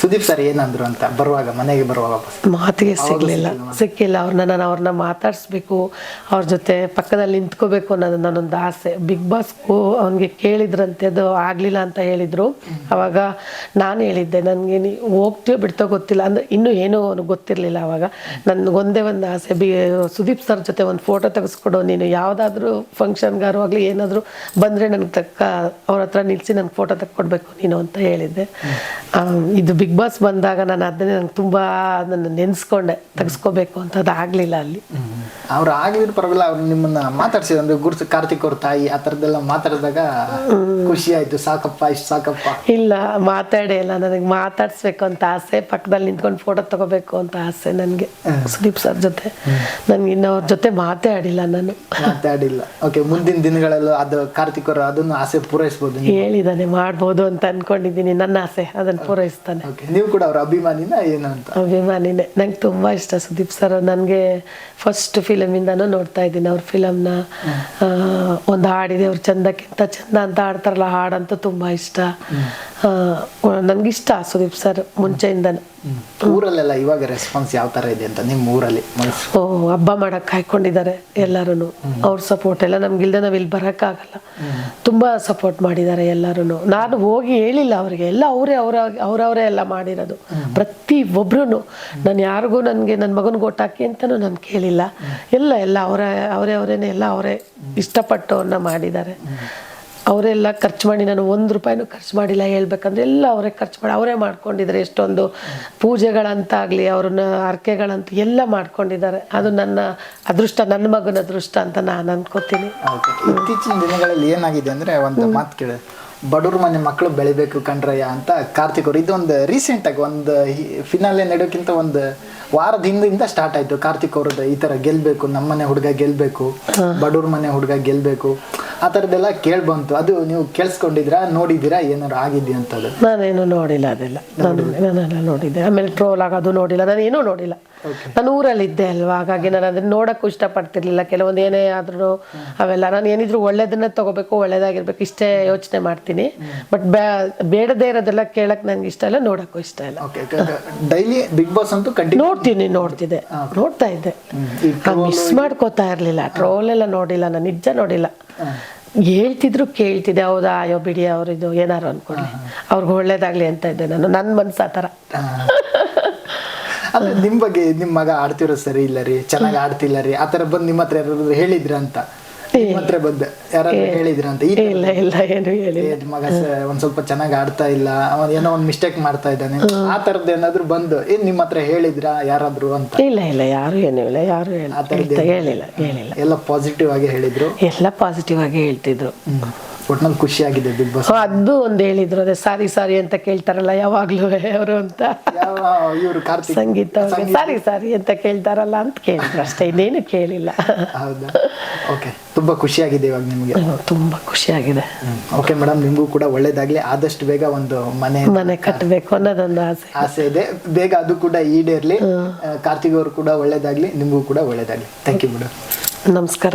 Sudeep sir ಏನಂದ್ರು ಅಂತ ಬರುವಾಗ ಮನೆಗೆ ಬರುವಾಗ ಮಾತಿಗೆ ಸಿಗ್ಲಿಲ್ಲ. ಸಿಕ್ಕಿಲ್ಲ ಅವ್ರನ್ನ ನಾನು ಅವ್ರನ್ನ ಮಾತಾಡಿಸ್ಬೇಕು. ಅವ್ರ ಜೊತೆ ಪಕ್ಕದಲ್ಲಿ ನಿಂತ್ಕೋಬೇಕು ಅನ್ನೋದು ನನ್ನೊಂದು ಆಸೆ. ಬಿಗ್ ಬಾಸ್ಗೂ ಅವನಿಗೆ ಕೇಳಿದ್ರಂತೆ ಅದು ಆಗಲಿಲ್ಲ ಅಂತ ಹೇಳಿದರು. ಅವಾಗ ನಾನು ಹೇಳಿದ್ದೆ ನನಗೆ ನೀ ಹೋಗ್ತೀಯೋ ಬಿಡ್ತೋ ಗೊತ್ತಿಲ್ಲ. ಅಂದರೆ ಇನ್ನೂ ಏನೂ ಅವ್ನಿಗೆ ಗೊತ್ತಿರಲಿಲ್ಲ ಅವಾಗ. ನನಗೊಂದೇ ಒಂದು ಆಸೆ. ಬಿ ಸುದೀಪ್ ಸರ್ ಜೊತೆ ಒಂದು ಫೋಟೋ ತೆಗೆಸ್ಕೊಡು. ನೀನು ಯಾವುದಾದ್ರೂ ಫಂಕ್ಷನ್ಗಾರು ಆಗಲಿ ಏನಾದರೂ ಬಂದರೆ ನನಗೆ ತಕ್ಕ ಅವ್ರ ಹತ್ರ ನಿಲ್ಲಿಸಿ ನನಗೆ ಫೋಟೋ ತೆಕ್ಕೊಡ್ಬೇಕು ನೀನು ಅಂತ ಹೇಳಿದ್ದೆ. ಇದು ಬಿಗ್ ಬಾಸ್ ಬಂದಾಗ ನಾನು ಅದನ್ನೇ ನಂಗೆ ತುಂಬ ನನ್ನ ನೆನೆಸ್ಕೊಂಡೆ. ತೆಗೆಸ್ಕೋಬೇಕು ಅಂತ ಅದು ಆಗಲಿಲ್ಲ ಅಲ್ಲಿ. ಅವ್ರು ಆಗಿದ್ರು ಪರವಾಗಿಲ್ಲ ಅವ್ರು ನಿಮ್ಮನ್ನ ಮಾತಾಡ್ಸಿದ್ರು. ಅಂದ್ರೆ ಗುರ್ತು ಕಾರ್ತಿಕ್ ಅವ್ರ ತಾಯಿ ಆ ಥರದ್ದೆಲ್ಲ ಮಾತಾಡಿದಾಗ ಖುಷಿ ಆಯ್ತು. ಸಾಕಪ್ಪ ಇಷ್ಟು ಸಾಕಪ್ಪ. ಇಲ್ಲ ಮಾತಾಡೇ ಇಲ್ಲ. ನನಗೆ ಮಾತಾಡ್ಸ್ಬೇಕು ಅಂತ ಆಸೆ ಪಕ್ಕದಲ್ಲಿ ನಿಂತ್ಕೊಂಡು ಫೋಟೋ ತಗೋಬೇಕು ಅಂತ ಆಸೆ ನನಗೆ. ಸುದೀಪ್ ಸರ್ ಜೊತೆ. ನನ್ಗೆ ಇನ್ನು ಅವ್ರ ಜೊತೆ ಮಾತಾಡಿಲ್ಲ ನಾನು. ಮಾತಾಡಿಲ್ಲ. ಓಕೆ ಮುಂದಿನ ದಿನಗಳಲ್ಲೂ ಅದು ಕಾರ್ತಿಕ್ ಅವರು ಅದನ್ನು ಆಸೆ ಪೂರೈಸ್ಬೋದು ಹೇಳಿದಾನೆ ಮಾಡ್ಬೋದು ಅಂತ ಅನ್ಕೊಂಡಿದ್ದೀನಿ. ನನ್ನ ಆಸೆ ಅದನ್ನು ಪೂರೈಸ್ತಾನೆ. ಓಕೆ ನೀವು ಕೂಡ ಅವ್ರ ಅಭಿಮಾನಿನ ಏನು ಅಂತ? ಅಭಿಮಾನಿನೇ. ನಂಗೆ ತುಂಬಾ ಇಷ್ಟ ಸುದೀಪ್ ಸರ್. ನನಗೆ ಫಸ್ಟ್ ಫಿಲಮಿಂದನೂ ನೋಡ್ತಾ ಇದ್ದೀನಿ ಅವ್ರ ಫಿಲಮ್ನ. ಒಂದು ಹಾಡಿದೆ, ಅವ್ರು ಚಂದಕ್ಕಿಂತ ಚಂದ ಅಂತ ಹಾಡ್ತಾರಲ್ಲ, ಹಾಡಂತೂ ತುಂಬ ಇಷ್ಟ. ನನಗಿಷ್ಟ ಸುದೀಪ್ ಸರ್ ಮುಂಚೆಯಿಂದ ಊರಲ್ಲೆಲ್ಲ ಇವಾಗ ರೆಸ್ಪಾನ್ಸ್ ಯಾವ ತರ ಇದೆ ಅಂತ ನಿಮ್ಮ ಊರಲ್ಲಿ ಓ ಹಬ್ಬ ಮಾಡಕ್ ಕಾಯ್ಕೊಂಡಿದ್ದಾರೆ ಎಲ್ಲರೂ ಅವ್ರ ಸಪೋರ್ಟ್ ಎಲ್ಲ ನಮ್ಗಿಲ್ದೆ ನಾವ್ ಇಲ್ಲಿ ಬರೋಕ್ಕಾಗಲ್ಲ. ತುಂಬಾ ಸಪೋರ್ಟ್ ಮಾಡಿದ್ದಾರೆ ಎಲ್ಲರೂ ನಾನು ಹೋಗಿ ಹೇಳಿಲ್ಲ ಅವ್ರಿಗೆ. ಎಲ್ಲ ಅವರೇ ಅವರ ಅವರವರೇ ಎಲ್ಲ ಮಾಡಿರೋದು. ಪ್ರತಿ ಒಬ್ರು ನಾನು ಯಾರಿಗೂ ನನಗೆ ನನ್ನ ಮಗನಿಗೆ ಓಟ್ ಹಾಕಿ ಅಂತಲೂ ನಾನು ಕೇಳಿಲ್ಲ. ಎಲ್ಲ ಎಲ್ಲ ಅವರ ಅವರೇ ಅವರೇನೆ ಎಲ್ಲ ಅವರೇ ಇಷ್ಟಪಟ್ಟು ಅವ್ರನ್ನ ಮಾಡಿದ್ದಾರೆ. ಅವರೆಲ್ಲ ಖರ್ಚು ಮಾಡಿ ನಾನು ಒಂದು ರೂಪಾಯಿನೂ ಖರ್ಚು ಮಾಡಿಲ್ಲ ಹೇಳ್ಬೇಕಂದ್ರೆ ಎಲ್ಲ ಅವರೇ ಖರ್ಚು ಮಾಡಿ ಅವರೇ ಮಾಡ್ಕೊಂಡಿದ್ದಾರೆ. ಎಷ್ಟೊಂದು ಪೂಜೆಗಳಂತಾಗಲಿ ಅವ್ರನ್ನ ಹರಕೆಗಳಂತ ಎಲ್ಲ ಮಾಡ್ಕೊಂಡಿದ್ದಾರೆ. ಅದು ನನ್ನ ಅದೃಷ್ಟ ನನ್ನ ಮಗನ ಅದೃಷ್ಟ ಅಂತ ನಾನು ಅನ್ಕೋತೀನಿ. ಇತ್ತೀಚಿನ ದಿನಗಳಲ್ಲಿ ಏನಾಗಿದೆ ಅಂದರೆ ಒಂದು ಮಾತು ಕೇಳಿ. ಬಡವ್ರ ಮನೆ ಮಕ್ಕಳು ಬೆಳಿಬೇಕು ಕಣ್ರಯ್ಯ ಅಂತ ಕಾರ್ತಿಕ್ ಅವರು ಇದೊಂದು ರೀಸೆಂಟ್ ಆಗಿ ಒಂದು ಫಿನಾಲೆ ನಡೆಯೋಕ್ಕಿಂತ ಒಂದು ವಾರದ ಹಿಂದಿಂದ ಸ್ಟಾರ್ಟ್ ಆಯ್ತು. ಕಾರ್ತಿಕ್ ಅವ್ರದ್ದು ಈ ತರ ಗೆಲ್ಬೇಕು ನಮ್ಮನೆ ಹುಡುಗ ಗೆಲ್ಲಬೇಕು ಬಡವ್ರ ಮನೆ ಹುಡುಗ ಗೆಲ್ಬೇಕು. ಆ ಥರದ್ದೆಲ್ಲ ಕೇಳಿ ಬಂತು. ಅದು ನೀವು ಕೇಳಿಸ್ಕೊಂಡಿದ್ರಾ ನೋಡಿದ್ದೀರಾ ಏನಾರು ಆಗಿದ್ಯಾ ನಾನೇನು ನೋಡಿಲ್ಲ ಅದೆಲ್ಲ. ನಾನು ನೋಡಿದ್ದೆ. ಆಮೇಲೆ ಟ್ರೋಲ್ ಆಗೋದು ನೋಡಿಲ್ಲ. ನಾನು ಏನೂ ನೋಡಿಲ್ಲ. ನಾನು ಊರಲ್ಲಿದ್ದೆ ಅಲ್ವಾ? ಹಾಗಾಗಿ ನಾನು ಅದನ್ನ ನೋಡೋಕ್ಕೂ ಇಷ್ಟಪಡ್ತಿರ್ಲಿಲ್ಲ. ಕೆಲವೊಂದು ಏನೇ ಆದ್ರೂ ಅವೆಲ್ಲ. ನಾನು ಏನಿದ್ರು ಒಳ್ಳೇದನ್ನ ತಗೋಬೇಕು ಒಳ್ಳೇದಾಗಿರ್ಬೇಕು ಇಷ್ಟೇ ಯೋಚನೆ ಮಾಡ್ತೀನಿ. ಬಟ್ ಬೇಡದೇ ಇರೋದೆಲ್ಲ ಕೇಳಕ್ ನಂಗೆ ಇಷ್ಟ ಇಲ್ಲ ನೋಡಕ್ಕೂ ಇಷ್ಟ ಇಲ್ಲ. ಡೈಲಿ ಬಿಗ್ ಬಾಸ್ ಅಂತೂ ನೋಡ್ತೀನಿ ನೋಡ್ತಿದ್ದೆ. ನೋಡ್ತಾ ಇದ್ದೆ. ಮಿಸ್ ಮಾಡ್ಕೋತಾ ಇರ್ಲಿಲ್ಲ. ಟ್ರೋಲ್ ಎಲ್ಲ ನೋಡಿಲ್ಲ ನಾನು ನಿಜ ನೋಡಿಲ್ಲ. ಹೇಳ್ತಿದ್ರು ಕೇಳ್ತಿದ್ದೆ ಹೌದಾ ಅಯ್ಯೋ ಬಿಡಿ ಅವ್ರಿದು ಏನಾರು ಅನ್ಕೊಳ್ಳಿ ಅವ್ರಿಗೆ ಒಳ್ಳೇದಾಗ್ಲಿ ಅಂತ ಇದ್ದೆ ನಾನು. ನನ್ನ ಮನ್ಸು ಆ ಥರ. ಅಂದ್ರೆ ನಿಮ್ ಬಗ್ಗೆ ನಿಮ್ ಮಗ ಆಡ್ತಿರೋ ಸರಿ ಇಲ್ಲ ರೀ ಚೆನ್ನಾಗಿ ಆಡ್ತಿಲ್ಲ ರೀ ಆತರ ಬಂದ್ ನಿಮ್ಮ ಹತ್ರ ಯಾರಾದ್ರು ಹೇಳಿದ್ರ ಅಂತ? ಹತ್ರ ಬಂದು ಯಾರಾದ್ರೂ ಹೇಳಿದ್ರ ಅಂತ? ಈ ಇಲ್ಲ ಇಲ್ಲ ಏನು ಹೇಳಿ ಮಗ ಸ- ಒಂದ್ ಸ್ವಲ್ಪ ಚೆನ್ನಾಗಿ ಆಡ್ತಾ ಇಲ್ಲ ಏನೋ ಒಂದ್ ಮಿಸ್ಟೇಕ್ ಮಾಡ್ತಾ ಇದ್ದಾನೆ. ಆ ತರದ್ ಏನಾದ್ರು ಬಂದು ಏನ್ ನಿಮ್ಮ ಹತ್ರ ಹೇಳಿದ್ರ ಯಾರಾದ್ರು ಅಂತ? ಇಲ್ಲ ಇಲ್ಲ ಯಾರು ಏನು ಇಲ್ಲ ಯಾರು ಹೇಳಿ ಹೇಳ್ತಾ ಹೇಳಿಲ್ಲ ಹೇಳಿಲ್ಲ. ಎಲ್ಲ ಪಾಸಿಟಿವ್ ಆಗಿ ಹೇಳಿದ್ರು? ಎಲ್ಲ ಪಾಸಿಟಿವ್ ಆಗಿ ಹೇಳ್ತಿದ್ರು. ಒಟ್ನಲ್ಲಿ ಖುಷಿಯಾಗಿದೆ ಬಿಗ್ ಬಾಸ್. ಅದು ಒಂದು ಹೇಳಿದ್ರು ಅದೇ ಸಾರಿ ಸಾರಿ ಅಂತ ಕೇಳ್ತಾರಲ್ಲ ಯಾವಾಗ್ಲೂ ಅವರು ಅಂತ. ಇವರು ಕಾರ್ತಿಕ್ ಸಂಗೀತ ಅವ್ರಿಗೆ ಸಾರಿ ಸಾರಿ ಅಂತ ಕೇಳ್ತಾರಲ್ಲ ಅಂತ ಕೇಳಿದ್ರು ಅಷ್ಟೇ ಇನ್ನೇನು ಕೇಳಿಲ್ಲ. ಹೌದಾ? ಓಕೆ ತುಂಬಾ ಖುಷಿಯಾಗಿದೆ ಇವಾಗ ನಿಮಗೆ. ತುಂಬಾ ಖುಷಿಯಾಗಿದೆ. ಓಕೆ ಮೇಡಮ್ ನಿಮಗೂ ಕೂಡ ಒಳ್ಳೇದಾಗ್ಲಿ. ಆದಷ್ಟು ಬೇಗ ಒಂದು ಮನೆ ಮನೆ ಕಟ್ಟಬೇಕು ಅನ್ನೋದೊಂದು ಆಸೆ. ಆಸೆ ಇದೆ. ಬೇಗ ಅದು ಕೂಡ ಈಡೇರ್ಲಿ. ಕಾರ್ತಿಕ್ ಅವರು ಕೂಡ ಒಳ್ಳೇದಾಗ್ಲಿ. ನಿಮಗೂ ಕೂಡ ಒಳ್ಳೇದಾಗ್ಲಿ. ಥ್ಯಾಂಕ್ ಯು ಮೇಡಮ್ ನಮಸ್ಕಾರ.